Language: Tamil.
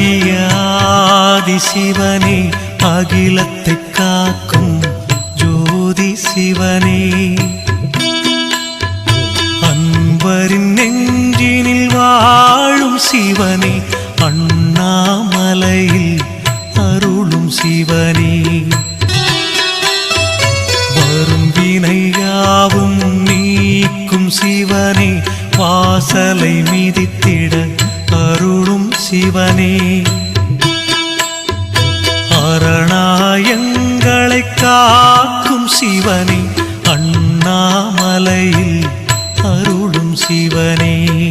ஆகிய ஆதி சிவனே அகிலத்தை காக்கும் ஜோதி சிவனே. அன்பரின் நெஞ்சினில் வாழும் சிவனே அண்ணாமலையில் அருளும் சிவனே. வரும் வினையாவும் நீக்கும் சிவனே வாசலை மிதித்திட சிவனே. அரணாயங்களை காக்கும் சிவனே. அண்ணாமலையில் அருளும் சிவனே.